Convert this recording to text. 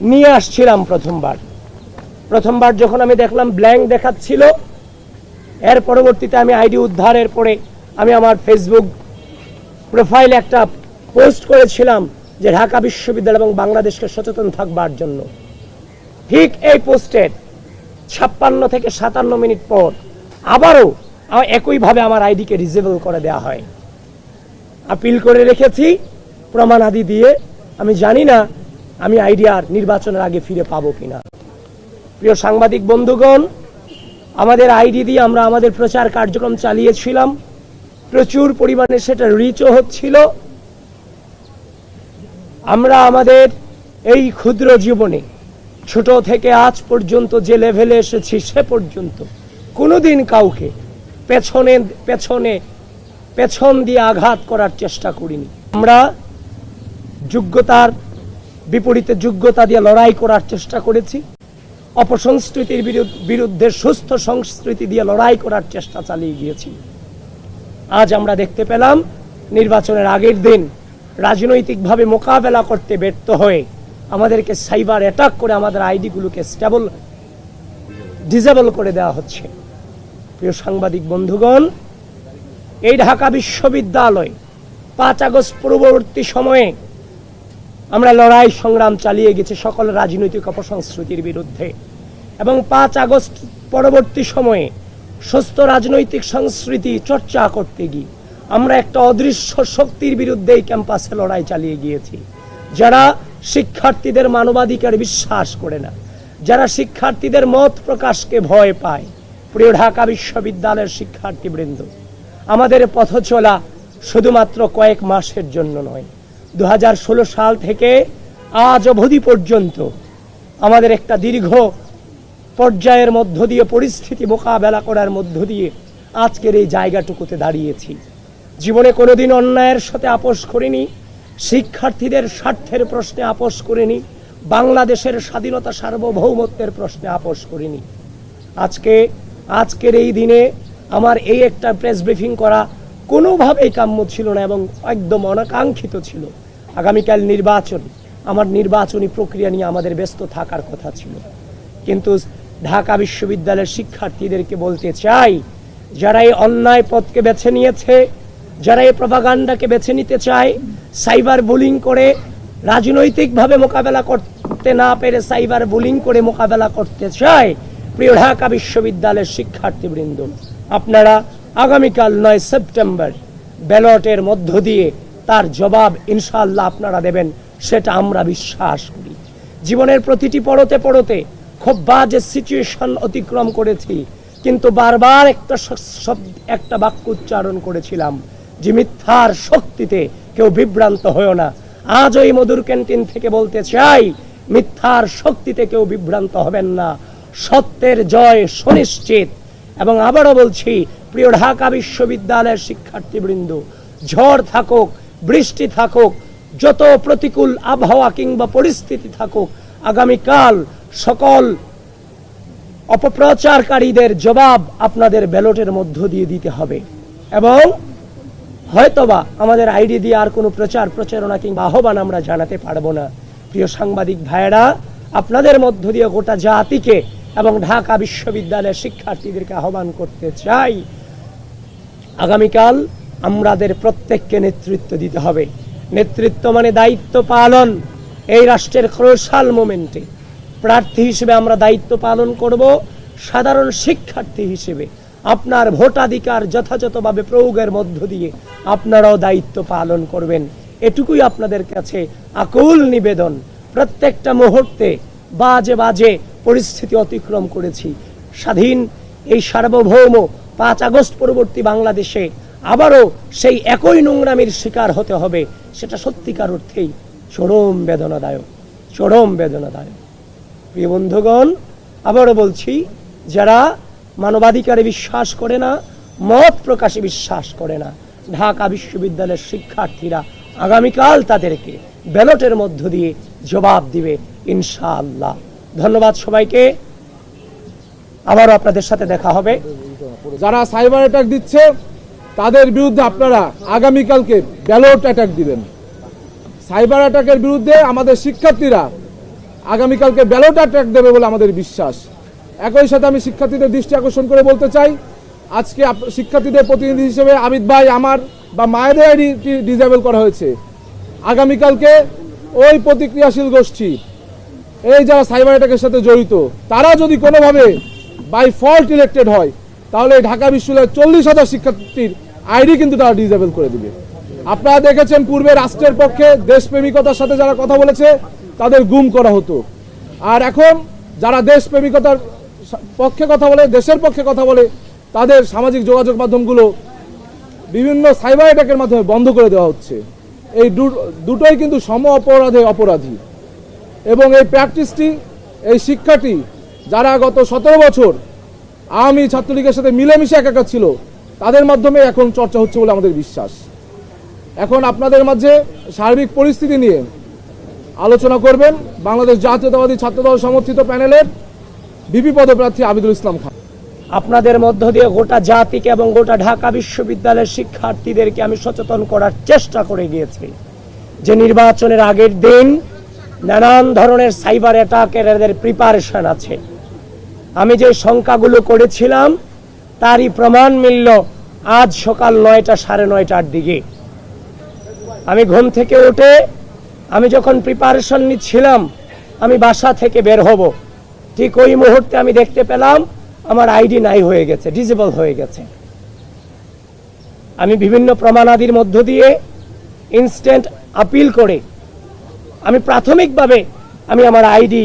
নিয়ে আসছিলাম প্রথমবার। প্রথমবার যখন আমি দেখলাম ব্ল্যাঙ্ক দেখাচ্ছিল, এর পরবর্তীতে আমি আইডি উদ্ধারের পরে আমি আমার ফেসবুক প্রোফাইলে একটা পোস্ট করেছিলাম যে ঢাকা বিশ্ববিদ্যালয় এবং বাংলাদেশকে সচেতন থাকবার জন্য। ঠিক এই পোস্টের ছাপ্পান্ন থেকে সাতান্ন মিনিট পর আবারও একইভাবে আমার আইডিকে রিজেবল করে দেওয়া হয়। আপিল করে রেখেছি প্রমাণাদি দিয়ে। আমি জানি না আমি আইডিয়ার নির্বাচনের আগে ফিরে পাবো কিনা। প্রিয় সাংবাদিক বন্ধুগণ, আমাদের আইডি দিয়ে আমরা আমাদের প্রচার কার্যক্রম চালিয়েছিলাম। প্রচুর পরিমাণে সেটা রিচও হচ্ছিল। আমরা আমাদের এই ক্ষুদ্র জীবনে, ছোট থেকে আজ পর্যন্ত যে লেভেলে এসেছি সে পর্যন্ত, কোনোদিন কাউকে পেছনে পেছনে, পেছন দিয়ে আঘাত করার চেষ্টা করিনি। আমরা যোগ্যতার বিপরীতে যোগ্যতা দিয়ে লড়াই করার চেষ্টা করেছি। অপসংস্কৃতির বিরুদ্ধে সুস্থ সংস্কৃতি দিয়ে লড়াই করার চেষ্টা চালিয়ে গিয়েছি। আজ আমরা দেখতে পেলাম, নির্বাচনের আগের দিন রাজনৈতিকভাবে মোকাবেলা করতে ব্যর্থ হয়ে আমাদেরকে সাইবার অ্যাটাক করে আমাদের আইডিগুলোকে স্টেবল ডিজেবল করে দেওয়া হচ্ছে। প্রিয় সাংবাদিক বন্ধুগণ, এই ঢাকা বিশ্ববিদ্যালয় পাঁচ আগস্ট পূর্ববর্তী সময়ে আমরা লড়াই সংগ্রাম চালিয়ে গেছি সকল রাজনৈতিক অপসংস্কৃতির বিরুদ্ধে। এবং পাঁচ আগস্ট পরবর্তী সময়ে সুস্থ রাজনৈতিক সংস্কৃতি চর্চা করতে গিয়ে আমরা একটা অদৃশ্য শক্তির বিরুদ্ধে এই ক্যাম্পাসে লড়াই চালিয়ে গিয়েছি। যারা শিক্ষার্থীদের মানবাধিকার বিশ্বাস করে না, যারা শিক্ষার্থীদের মত প্রকাশকে ভয় পায়, প্রিয় ঢাকা বিশ্ববিদ্যালয়ের শিক্ষার্থীবৃন্দ, আমাদের পথ চলা শুধুমাত্র কয়েক মাসের জন্য নয়। দু হাজার ষোলো সাল থেকে আজ অবধি পর্যন্ত আমাদের একটা দীর্ঘ পর্যায়ের মধ্য দিয়ে পরিস্থিতি মোকাবেলা করার মধ্য দিয়ে আজকের এই জায়গাটুকুতে দাঁড়িয়েছি। জীবনে কোনোদিন অন্যায়ের সাথে আপোষ করিনি, শিক্ষার্থীদের স্বার্থের প্রশ্নে আপোষ করিনি, বাংলাদেশের স্বাধীনতা সার্বভৌমত্বের প্রশ্নে আপোষ করিনি। আজকে, আজকের এই দিনে আমার এই একটা প্রেস ব্রিফিং করা কোনোভাবেই কাম্য ছিল না এবং একদম অনাকাঙ্ক্ষিত ছিল। আগামীকাল নির্বাচন। আমার নির্বাচনী প্রক্রিয়া নিয়ে আমাদের ব্যস্ত থাকার কথা ছিল। কিন্তু ঢাকা বিশ্ববিদ্যালয়ের শিক্ষার্থীদেরকে বলতে চাই, যারা এই অন্যায় পথকে বেছে নিয়েছে, যারা এই প্রভাগান্ডাকে বেছে নিতে চায়, সাইবার বুলিং করে রাজনৈতিকভাবে মোকাবেলা করতে না পেরে সাইবার বুলিং করে মোকাবেলা করতে চায়, প্রিয় ঢাকা বিশ্ববিদ্যালয়ের শিক্ষার্থীবৃন্দ, আপনারা আগামীকাল নয় সেপ্টেম্বর ব্যালটের মধ্য দিয়ে তার জবাব ইনশাআল্লাহ আপনারা দেবেন, সেটা আমরা বিশ্বাস করি। জীবনের প্রতিটি পড়তে পড়তে খুব বাজে সিচুয়েশন অতিক্রম করেছি, কিন্তু বারবার একটা শব্দ একটা বাক্য উচ্চারণ করেছিলাম যে মিথ্যার শক্তিতে কেউ বিভ্রান্ত হয়েও না। আজ ওই মধুর ক্যান্টিন থেকে বলতে চাই, মিথ্যার শক্তিতে কেউ বিভ্রান্ত হবেন না। সত্যের জয় সুনিশ্চিত। এবং আবারও বলছি, প্রিয় ঢাকা বিশ্ববিদ্যালয়ের শিক্ষার্থীবৃন্দ, ঝড় থাকুক বৃষ্টি থাকুক, যত প্রতিকূল আবহাওয়া কিংবা পরিস্থিতি থাকুক, আগামীকাল সকল অপপ্রচারকারীদের জবাব আপনাদের ব্যালটের মধ্য দিয়ে দিতে হবে। এবং হয়তোবা আমাদের আইডি দিয়ে আর কোনো প্রচার, প্রচারণা কিংবা আহ্বান আমরা জানাতে পারব না। প্রিয় সাংবাদিক ভাইয়েরা, আপনাদের মধ্য দিয়ে গোটা জাতিকে এবং ঢাকা বিশ্ববিদ্যালয়ের শিক্ষার্থীদেরকে আহ্বান করতে চাই। আগামীকাল আমাদের প্রত্যেককে নেতৃত্ব দিতে হবে। নেতৃত্ব মানে দায়িত্ব পালন। এই রাষ্ট্রের ক্রোশাল মোমেন্টে প্রার্থী হিসেবে আমরা দায়িত্ব পালন করব। সাধারণ শিক্ষার্থী হিসেবে আপনার ভোটাধিকার যথাযথভাবে প্রয়োগের মধ্য দিয়ে আপনারাও দায়িত্ব পালন করবেন। এটুকুই আপনাদের কাছে আকুল নিবেদন। প্রত্যেকটা মুহূর্তে বাজে বাজে পরিস্থিতি অতিক্রম করেছি। স্বাধীন এই সার্বভৌম পাঁচ আগস্ট পরবর্তী বাংলাদেশে আবারও সেই একই নোংরামির শিকার হতে হবে, সেটা সত্যিকার অর্থেই চরম বেদনাদায়ক চরম বেদনাদায়ক। প্রিয় বন্ধুগণ, আবারও বলছি, যারা মানবাধিকারে বিশ্বাস করে না, মত প্রকাশে বিশ্বাস করে না, ঢাকা বিশ্ববিদ্যালয়ের শিক্ষার্থীরা আগামীকাল তাদেরকে ব্যালটের মধ্য দিয়ে জবাব দিবে ইনশাআল্লাহ। ধন্যবাদ সবাইকে। আবারও আপনাদের সাথে দেখা হবে। যারা সাইবার অ্যাটাক দিচ্ছে তাদের বিরুদ্ধে আপনারা আগামীকালকে ব্যালট অ্যাটাক দিবেন। সাইবার অ্যাটাকের বিরুদ্ধে আমাদের শিক্ষার্থীরা আগামীকালকে ব্যালট অ্যাটাক দেবে বলে আমাদের বিশ্বাস। একই সাথে আমি শিক্ষার্থীদের দৃষ্টি আকর্ষণ করে বলতে চাই, আজকে শিক্ষার্থীদের প্রতিনিধি হিসেবে আমিত ভাই, আমার বা মায়েদের আইডি ডিজেবল করা হয়েছে। আগামীকালকে ওই প্রতিক্রিয়াশীল গোষ্ঠী, এই যারা সাইবার অ্যাটাকের সাথে জড়িত, তারা যদি কোনোভাবে বাই ফল্ট ইলেক্টেড হয় তাহলে ঢাকা বিশ্ববিদ্যালয়ের চল্লিশ হাজার শিক্ষার্থীর আইডি কিন্তু তারা ডিজেবল করে দিবে। আপনারা দেখেছেন পূর্বে রাষ্ট্রের পক্ষে দেশপ্রেমিকতার সাথে যারা কথা বলেছে, তাদের গুম করা হতো। আর এখন যারা দেশপ্রেমিকতার পক্ষে কথা বলে, দেশের পক্ষে কথা বলে, তাদের সামাজিক যোগাযোগ মাধ্যমগুলো বিভিন্ন সাইবার অ্যাটাকের মাধ্যমে বন্ধ করে দেওয়া হচ্ছে। এই দুটোই কিন্তু সম অপরাধে অপরাধী। এবং এই প্র্যাকটিসটি এই শিক্ষাটি, যারা গত সতেরো বছর আওয়ামী ছাত্রলীগের সাথে মিলেমিশে একাকার ছিল। তাদের মাধ্যমে এখন চর্চা হচ্ছে বলে আমাদের বিশ্বাস। এখন আপনাদের মাঝে সার্বিক পরিস্থিতি নিয়ে আলোচনা করবেন বাংলাদেশ জাতীয়তাবাদী ছাত্রদল সমর্থিত প্যানেলের বিপি পদপ্রার্থী আবিদুল ইসলাম খান। আপনাদের মধ্য দিয়ে গোটা জাতিকে এবং গোটা ঢাকা বিশ্ববিদ্যালয়ের শিক্ষার্থীদেরকে আমি সচেতন করার চেষ্টা করে গিয়েছি। যে নির্বাচনের আগের দিন নানান ধরনের সাইবার অ্যাটাকের এদের প্রিপারেশন আছে। আমি যে শঙ্কাগুলো করেছিলাম, তারই প্রমাণ মিলল আজ সকাল নয়টা সাড়ে নয়টার দিকে। আমি ঘুম থেকে উঠে, আমি যখন প্রিপারেশন নিচ্ছিলাম, আমি বাসা থেকে বের হব। ঠিক ওই মুহূর্তে আমি দেখতে পেলাম, আমার আইডি নাই হয়ে গেছে, ডিজেবল হয়ে গেছে। আমি বিভিন্ন প্রমাণাদির মধ্য দিয়ে ইনস্ট্যান্ট আপিল করে, আমি প্রাথমিকভাবে আমি আমার আইডি